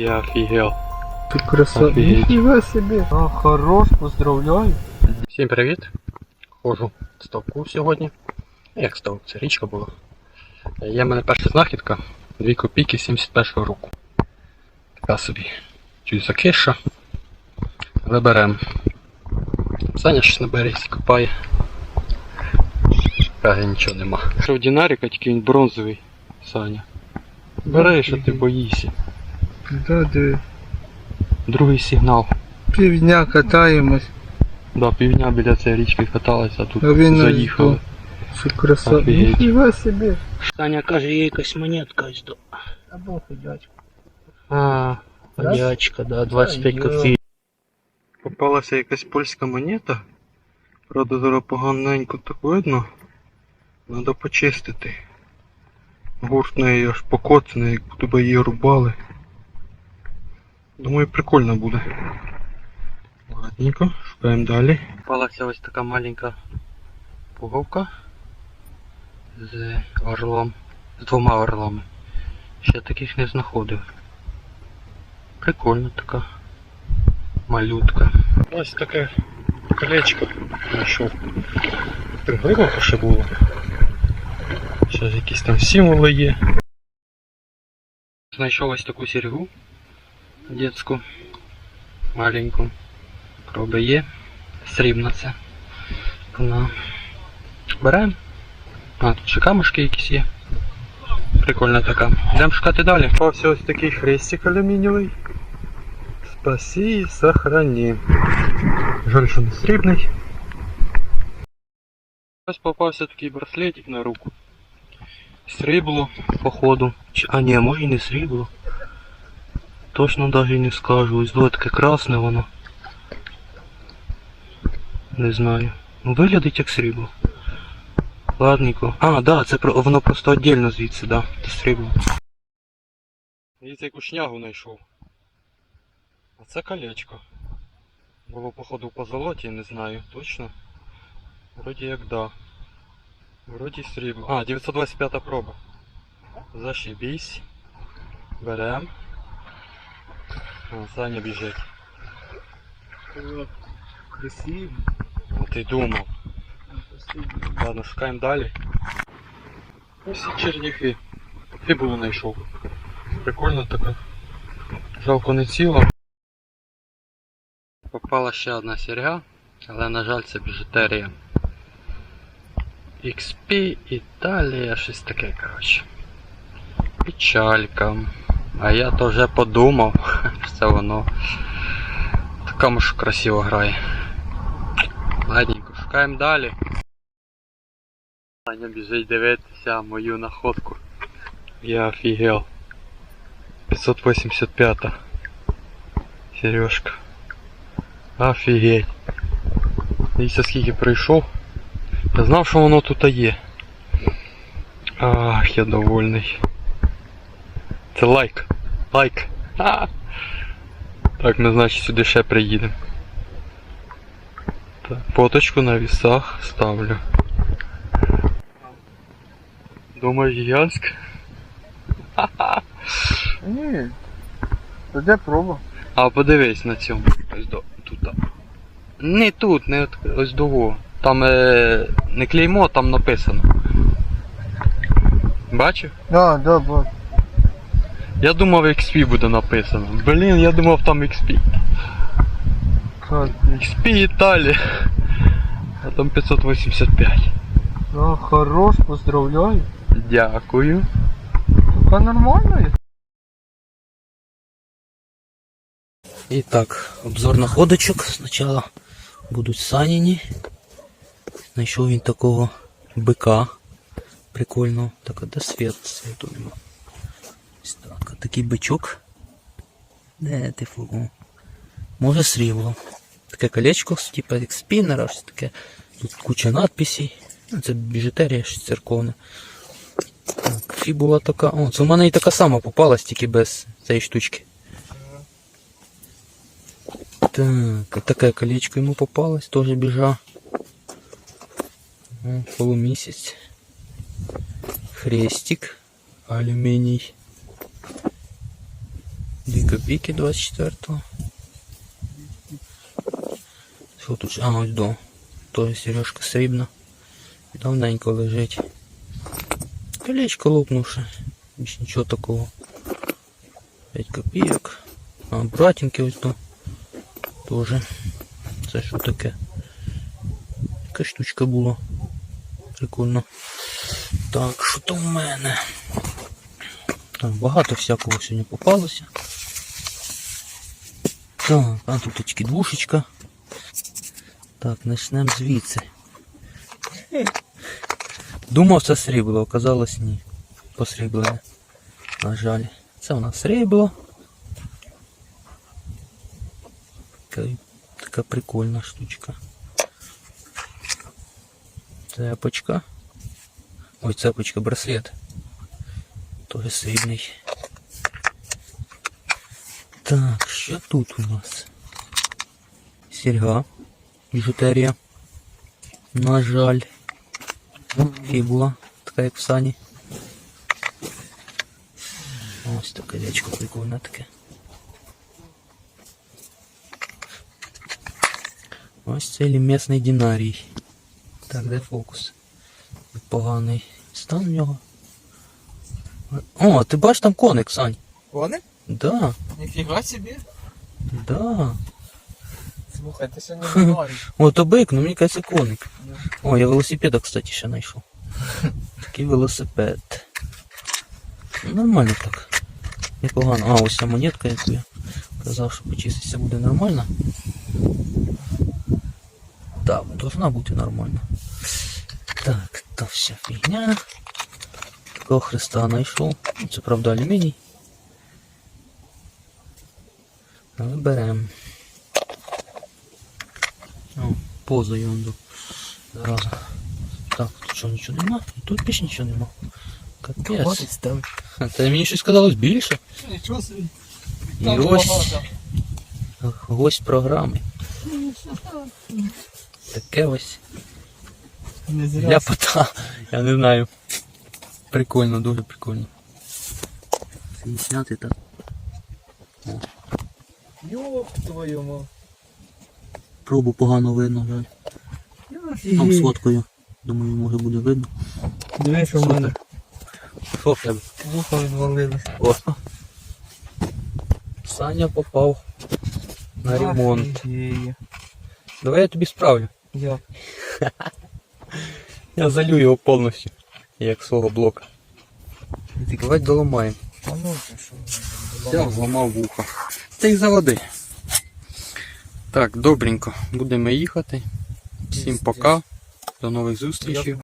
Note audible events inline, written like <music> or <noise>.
Я офігел. Ты красавчик. Офигеть. Нифига себе. А, хорош, поздравляю. Всім привіт. Ходжу в ставку сьогодні. Як ставок? Це річка була. Є в мене перша знахідка. 2 копійки 71 року. Така собі. Чуть закиша. Але. Саня щось на березі копає. Каже, нічого нема. Що в динаріка, тільки він бронзовий, Саня. Бери, що ти боїшся. Да, да. Другий сигнал. Півдня катаємось. Да, півдня біля цієї річки каталися, а тут А він заїхали. Що красавчик. Офігеть. Нифига себе. Таня каже, є якась монетка ось до. Або ходячка. А, Ходячка, да, 25 Ай, копійок. Попалася якась польська монета. Правда, зараз поганенько так видно. Треба почистити. Гурт неї аж покоцаний, як будто би її рубали. Думаю, прикольно буде. Ладненько, шукаємо далі. Попалася ось така маленька пуговка з орлом. З двома орлами. Ще таких не знаходив. Прикольна така малютка. Ось таке колечко знайшов. Глибоко ще було. Зараз якісь там символи є. Знайшов ось таку серьгу дитську, маленьку. Проби є. Срібна це. Вона. Беремо. А, тут ще камушки якісь є. Прикольна така. Йдемо шукати далі. Попався ось такий хрестик алюмінієвий. Спаси и сохрани. Жаль, що не срібний. Ось попався такий браслетик на руку. Срібло, походу. А ні, може і не срібло. Точно даже не скажу. Ось до таке красне воно. Не знаю. Ну виглядить як срібло. Ладненько. А, да, це воно просто віддільно звідси, да. Це срібло. Дивіться, яку шнягу знайшов. А це колечко. Було походу по золоті, не знаю точно. Вроді як да. Вроді срібло. А, 925 проба. Зашибісь. Берем. О, Саня біжить. Красиво. А ти думав. Ладно, шукаємо далі. Ось і черніхи. Фібулу знайшов. Прикольно така. Жалко не ціла. Попала ще одна серьга, але на жаль це біжутерія. XP Італія, щось таке, коротше. Печалька. А я то вже подумав, <laughs> що це воно. Така ж красиво грає. Ладненько, шукаємо далі. Аня біжить дивитися мою находку. Я офігел. 585 сережка. Офігеть. Дивіться скільки пройшов. Я знав, що воно тут є. Ах, я довольний. Це лайк. Лайк. А! Так, ми значить сюди ще приїдемо. Так, фоточку на вісах ставлю. Думаю, гігантська. Ні. Це де проба? А подивись на цьому. Ось до тут. Не тут, не от, ось до. Там е, не клеймо, там написано. Бачив? Да, да, бак. Я думав XP буде написано. Блін, я думав там XP. XP Італія. А там 585. да, хорош, поздравляю. Дякую. Така нормальна. І так, обзор находочок. Спочатку будуть саніні. Знайшов він такого бика. Прикольно. Так, а де світ? Світу нема. Ось так, а такий бичок. Де ти фу? Може срібло. Таке колечко, типа як спіннера, щось таке. Тут куча надписей. Ну, Це біжутерія щось церковне. Так, фібула така. О, це в мене і така сама попалась, тільки без цієї штучки. Так, а таке колечко йому попалось, тоже біжа. О, Полумісяць. Хрестик. Алюміній. Копійки 24-го. Що тут? А, ось до. То сережка срібна. Давненько лежить. Колечко лопнувши. Більш нічого такого. 5 копійок. А, братинки ось до. Тоже. Це що таке? Яка штучка була. Прикольно. Так, що то в мене? Так, багато всякого сьогодні попалося. Так, а тут тільки двушечка. Так, почнемо звідси. Думав, це срібло, оказалось ні. Посріблене. На жаль. Це у нас срібло. Така, така прикольна штучка. Цепочка. Ой, цепочка, браслет. Тоже срібний. Так, що тут у нас? Серьга. Біжутерія. На жаль. Фібула. Така як в сані. Ось таке колечко прикольне таке. Ось це лімесний динарій. Так, де фокус? Поганий стан в нього. О, ти бачиш там коник, Сань? Вони? Да, Ніфіга собі. да. Слухай, ти сьогодні говориш. <laughs> О, то бик, ну мені кажеться коник. О, я велосипеда, кстати, ще знайшов. <laughs> Такий велосипед. Ну, Нормально так. Непогано. А, ось ця монетка, яку я казав, що почиститися буде нормально. Так, должна бути нормально. Так, то вся фігня. Такого хреста знайшов. Ну, Це правда алюміній. Але беремо. О, он до. Так, тут що нічого нема? І тут більше нічого нема. Капець. там. Та мені щось сказалось більше. Нічого собі. І ось гость програми. Таке ось зря. ляпота. Я не знаю. Прикольно, дуже прикольно. Зняти так. Йоп твою мать. Пробу погано видно, жаль. Там сфоткою. Думаю, може буде видно. Дивись, що в мене Що в тебе? вухо відвалилось. О. Саня попав на ремонт. Офігеє. Давай я тобі справлю. Як? Я <laughs> залю його повністю. Як свого блока. Давай доламаємо. А ну ти що? Взяв, зламав вухо. Та й заводи. Так, добренько. Будемо їхати. Всім пока. До нових зустрічей.